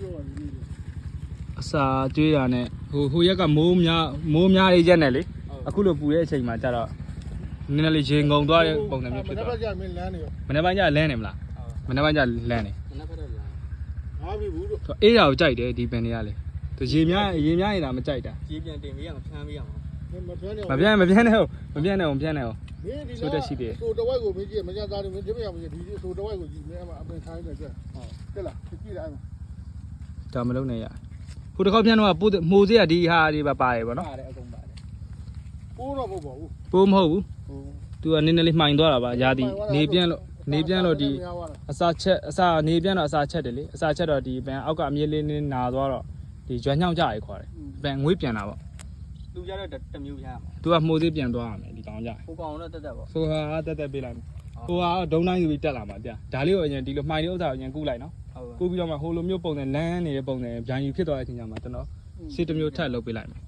ပြောပါလိမ့်မယ်အစာကျွေးတာနဲ့ဟိုဟိုရက်ကမိုးများမိုးများလေးရက်နဲ့လေအခုလိုပူတဲ့အချိန်မှာကျတော့နည်းနည်းလေးရေငုံသွားတဲ့ပုံစံမျိုးဖြစ်သွားမနေ့ကကြာမင်းလမ်းနေရောမနေ့ပိုင်းကျလန်းနေမလားမနေ့ပိုင်းကျလန်းနေမနက်ဖက်တော့လာငါပြီဘူးလို့ဆိုအေးတာကိုကြိုက်တယ်ဒီပင်တွေကလေသူရေများရေများနေတာမကြိုက်တာကြီးပြန်တင်ပေးအောင်ဖမ်းပေးအောင်မပြောနေမပြန်းမပြန်းနဲ့ဟုတ်မပြန်းနဲ့ဟုတ်မပြန်းနဲ့ဟုတ်မင်းဒီဆိုတက်ရှိတယ်ဆိုတဝိုက်ကိုမင်းကြည့်မကြသားတယ်မင်းဒီမရမင်းဒီဆိုတဝိုက်ကိုကြည့်မင်းအမအပင်ထိုင်းတယ်ကြက်ဟုတ်တက်လားကြည့်လိုက်အမ ဒါမလုံးနဲ့ရဟိုတစ်ခေါက်ပြန်တော့ပိုးမိုးစရဒီဟာတွေပါပါတယ်ဗောနော်ပါတယ်အကုန်ပါတယ်ပိုးတော့မဟုတ်ပါဘူးပိုးမဟုတ်ဘူးဟုတ်သူကနည်းနည်းလေးမှိုင်သွားတာပါရာဒီနေပြန်လို့နေပြန်လို့ဒီအစာချက်အစာနေပြန်တော့အစာချက်တယ်လေအစာချက်တော့ဒီပန်အောက်ကအမြင့်လေးနဲ့နာသွားတော့ဒီကြွမ်းညောင်းကြရေခေါ်တယ်ပန်ငွေးပြန်တာပေါ့သူကြတော့တမျိုးရမှာသူကမှုသေးပြန်သွားရမယ်ဒီကောင်ကြဟိုကောင်တော့တက်တက်ပေါ့ဆိုဟာတက်တက်ပေးလိုက်မယ် ဟိုဟာဒုံတိုင်းယူပြီးတက်လာမှာပြဒါလေးကိုအရင်ဒီလိုမှိုင်လေးဥစ္စာကိုအရင်ကူးလိုက်နော်ဟုတ်ကူးပြီးတော့မှဟိုလိုမျိုးပုံစံလမ်းနေတဲ့ပုံစံဗျံယူဖြစ်သွားတဲ့အချိန်ကျမှကျွန်တော်ရှေ့တစ်မျိုးထပ်လုပ်ပေးလိုက်မယ်ဟုတ်ပါ